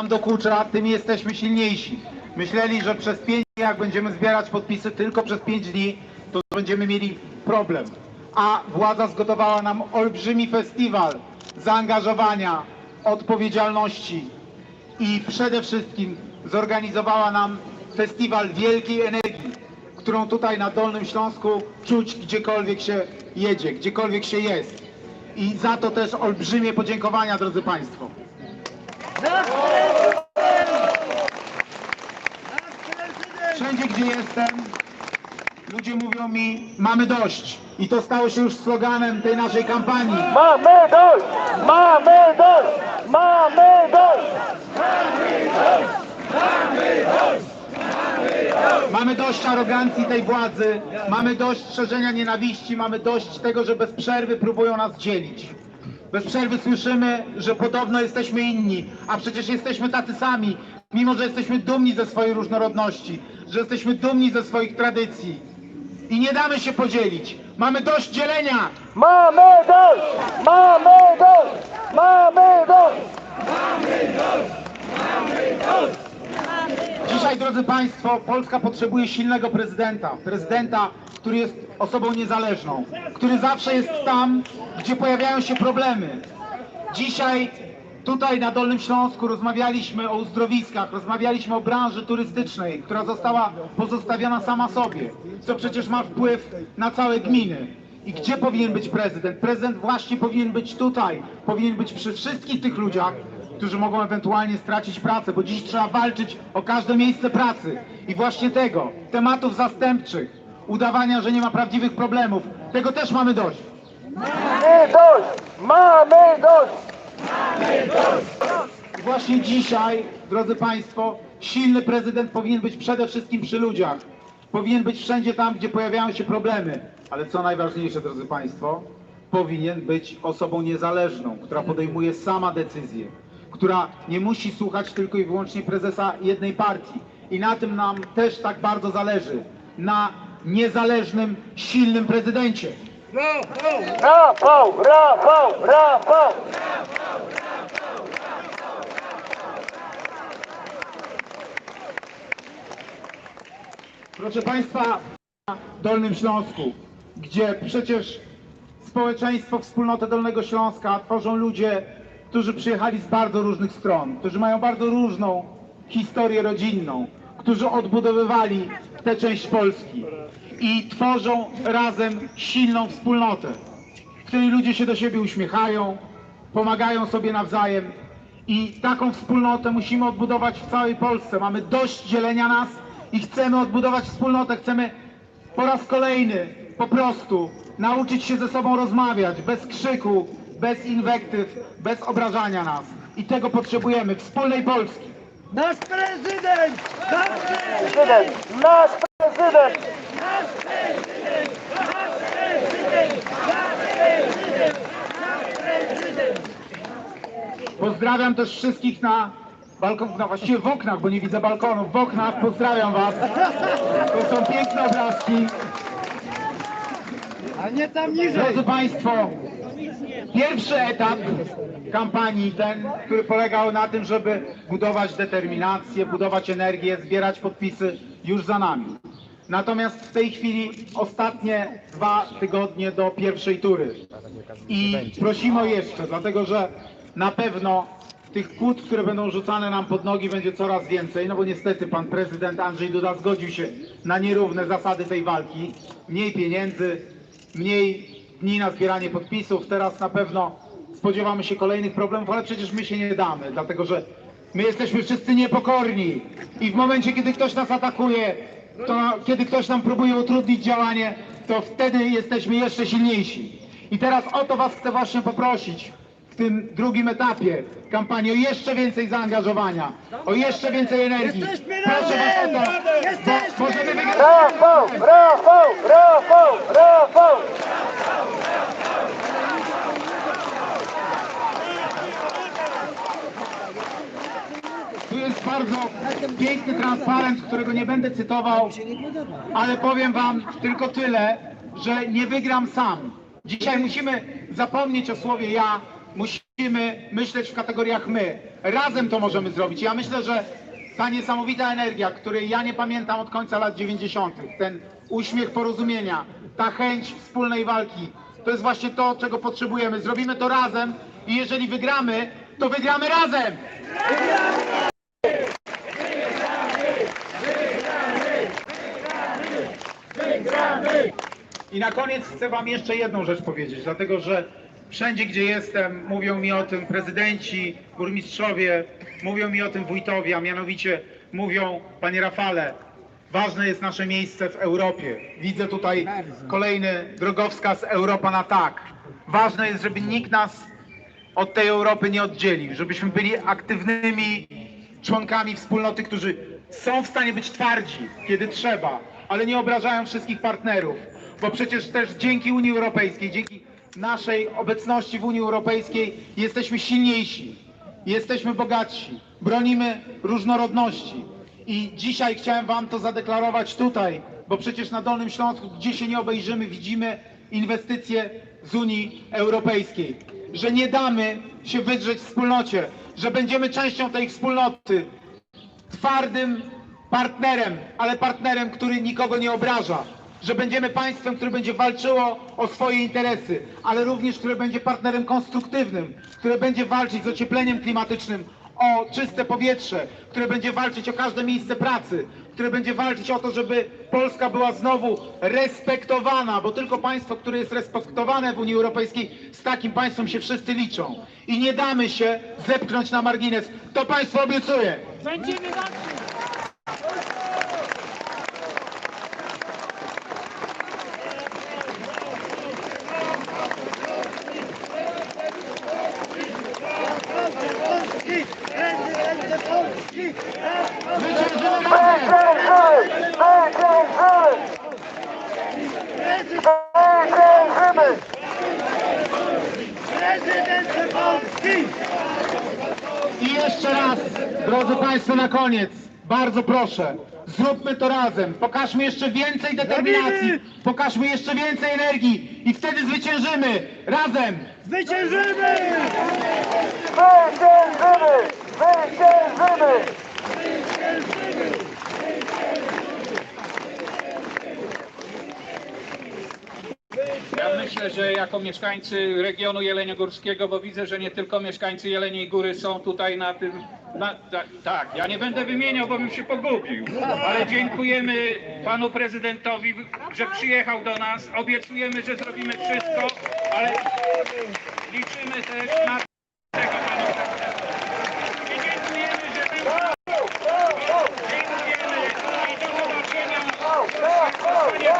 nam dokucza, tym jesteśmy silniejsi. Myśleli, że przez 5 dni, jak będziemy zbierać podpisy tylko przez 5 dni, to będziemy mieli problem. A władza zgotowała nam olbrzymi festiwal zaangażowania, odpowiedzialności i przede wszystkim zorganizowała nam festiwal wielkiej energii, którą tutaj na Dolnym Śląsku czuć gdziekolwiek się jedzie, gdziekolwiek się jest. I za to też olbrzymie podziękowania, drodzy Państwo. Wszędzie, gdzie jestem, ludzie mówią mi, mamy dość. I to stało się już sloganem tej naszej kampanii. Mamy dość! Mamy dość! Mamy dość! Mamy dość arogancji tej władzy, mamy dość szerzenia nienawiści, mamy dość tego, że bez przerwy próbują nas dzielić. Bez przerwy słyszymy, że podobno jesteśmy inni, a przecież jesteśmy tacy sami, mimo że jesteśmy dumni ze swojej różnorodności, że jesteśmy dumni ze swoich tradycji. I nie damy się podzielić. Mamy dość dzielenia. Mamy dość! Mamy dość! Mamy dość! Dzisiaj, drodzy Państwo, Polska potrzebuje silnego prezydenta. Prezydenta, który jest osobą niezależną, który zawsze jest tam, gdzie pojawiają się problemy. Dzisiaj tutaj na Dolnym Śląsku rozmawialiśmy o uzdrowiskach, rozmawialiśmy o branży turystycznej, która została pozostawiona sama sobie, co przecież ma wpływ na całe gminy. I gdzie powinien być prezydent? Prezydent właśnie powinien być tutaj, powinien być przy wszystkich tych ludziach, którzy mogą ewentualnie stracić pracę, bo dziś trzeba walczyć o każde miejsce pracy. I właśnie tego, tematów zastępczych, udawania, że nie ma prawdziwych problemów, tego też mamy dość. Mamy dość! Mamy dość! I właśnie dzisiaj, drodzy Państwo, silny prezydent powinien być przede wszystkim przy ludziach. Powinien być wszędzie tam, gdzie pojawiają się problemy. Ale co najważniejsze, drodzy Państwo, powinien być osobą niezależną, która podejmuje sama decyzje, która nie musi słuchać tylko i wyłącznie prezesa jednej partii. I na tym nam też tak bardzo zależy. Na niezależnym, silnym prezydencie. Rafał! Rafał! Rafał! Proszę Państwa, na Dolnym Śląsku, gdzie przecież społeczeństwo, wspólnotę Dolnego Śląska tworzą ludzie, którzy przyjechali z bardzo różnych stron, którzy mają bardzo różną historię rodzinną, którzy odbudowywali tę część Polski i tworzą razem silną wspólnotę, w której ludzie się do siebie uśmiechają, pomagają sobie nawzajem i taką wspólnotę musimy odbudować w całej Polsce. Mamy dość dzielenia nas i chcemy odbudować wspólnotę, chcemy po raz kolejny po prostu nauczyć się ze sobą rozmawiać bez krzyku, bez inwektyw, bez obrażania nas. I tego potrzebujemy, wspólnej Polski. Nasz prezydent! Nasz prezydent! Prezydent! Nasz prezydent! Pozdrawiam też wszystkich na balkonach, no właściwie w oknach, bo nie widzę balkonów, w oknach pozdrawiam Was. To są piękne obrazki. A nie tam niżej! Drodzy Państwo, pierwszy etap kampanii, ten, który polegał na tym, żeby budować determinację, budować energię, zbierać podpisy, już za nami. Natomiast w tej chwili ostatnie dwa tygodnie do pierwszej tury. I prosimy o jeszcze, dlatego że na pewno tych kłód, które będą rzucane nam pod nogi będzie coraz więcej, no bo niestety pan prezydent Andrzej Duda zgodził się na nierówne zasady tej walki. Mniej pieniędzy, mniej dni na zbieranie podpisów. Teraz na pewno spodziewamy się kolejnych problemów, ale przecież my się nie damy, dlatego że my jesteśmy wszyscy niepokorni i w momencie, kiedy ktoś nas atakuje, to kiedy ktoś nam próbuje utrudnić działanie, to wtedy jesteśmy jeszcze silniejsi. I teraz o to Was chcę właśnie poprosić w tym drugim etapie kampanii o jeszcze więcej zaangażowania, o jeszcze więcej energii. Proszę Was o to, Jesteśmy bo możemy wygrać. Rafał! Rafał! Rafał! Rafał! Tu jest bardzo piękny transparent, którego nie będę cytował, ale powiem Wam tylko tyle, że nie wygram sam. Dzisiaj musimy zapomnieć o słowie ja, musimy myśleć w kategoriach my. Razem to możemy zrobić. Ja myślę, że ta niesamowita energia, której ja nie pamiętam od końca lat 90., ten uśmiech porozumienia, ta chęć wspólnej walki, to jest właśnie to, czego potrzebujemy. Zrobimy to razem i jeżeli wygramy, to wygramy razem! I na koniec chcę Wam jeszcze jedną rzecz powiedzieć, dlatego że wszędzie, gdzie jestem, mówią mi o tym prezydenci, burmistrzowie, mówią mi o tym wójtowie, a mianowicie mówią, Panie Rafale, ważne jest nasze miejsce w Europie. Widzę tutaj kolejny drogowskaz Europa na tak. Ważne jest, żeby nikt nas od tej Europy nie oddzielił, żebyśmy byli aktywnymi członkami wspólnoty, którzy są w stanie być twardzi, kiedy trzeba, ale nie obrażają wszystkich partnerów, bo przecież też dzięki Unii Europejskiej, dzięki naszej obecności w Unii Europejskiej jesteśmy silniejsi, jesteśmy bogatsi, bronimy różnorodności. I dzisiaj chciałem Wam to zadeklarować tutaj, bo przecież na Dolnym Śląsku, gdzie się nie obejrzymy, widzimy inwestycje z Unii Europejskiej, że nie damy się wydrzeć wspólnocie, że będziemy częścią tej wspólnoty, twardym partnerem, ale partnerem, który nikogo nie obraża. Że będziemy państwem, które będzie walczyło o swoje interesy, ale również które będzie partnerem konstruktywnym, które będzie walczyć z ociepleniem klimatycznym, o czyste powietrze, które będzie walczyć o każde miejsce pracy, które będzie walczyć o to, żeby Polska była znowu respektowana, bo tylko państwo, które jest respektowane w Unii Europejskiej, z takim państwem się wszyscy liczą. I nie damy się zepchnąć na margines. To państwo obiecuje. Polski! Prezydent Polski! Zwyciężymy razem! Zwyciężymy! Zwyciężymy! Prezydent Polski! I jeszcze raz, drodzy Państwo, na koniec, bardzo proszę, zróbmy to razem. Pokażmy jeszcze więcej determinacji, pokażmy jeszcze więcej energii i wtedy zwyciężymy razem. Zwyciężymy! Zwyciężymy! Ja myślę, że jako mieszkańcy regionu Jeleniogórskiego, bo widzę, że nie tylko mieszkańcy Jeleniej Góry są tutaj na tym. Na, ta, tak, ja nie będę wymieniał, bo bym się pogubił, ale dziękujemy panu prezydentowi, że przyjechał do nas. Obiecujemy, że zrobimy wszystko, ale liczymy też na tego panu prezydentowi. I dziękujemy, że był Dziękujemy i do zobaczenia, panie prezydencie.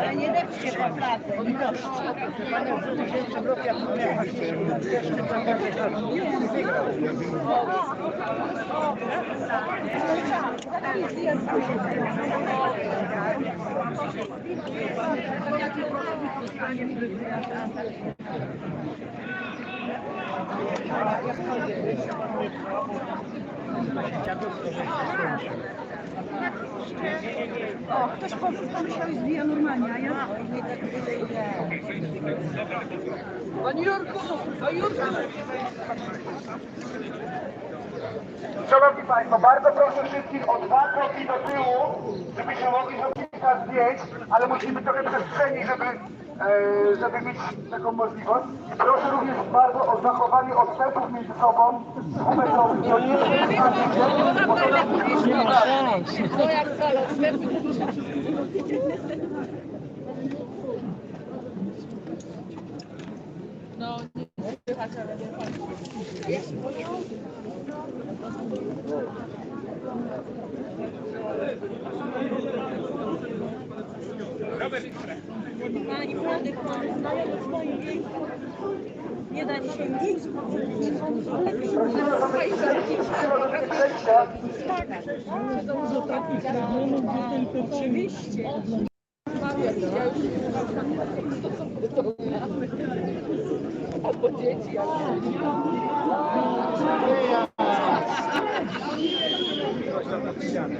Ale nie depcie naprawdę, nie O, ktoś pomyślał, pomyślał i zbija normalnie, a ja... Panie Jurku, panie Jurku! Szanowni Państwo, bardzo proszę wszystkich o dwa kroki do tyłu, żebyśmy mogli sobie kilka zdjęć, ale musimy trochę przestrzeni, żeby, e, żeby mieć taką możliwość. Proszę również bardzo o zachowanie odstępów między sobą. No, nie słychać, ale nie Pani młodych mam, nawet w moim wieku nie da mi się nic powiedzieć. Tak, oczywiście. Albo dzieci, albo dzieci. Obrigado.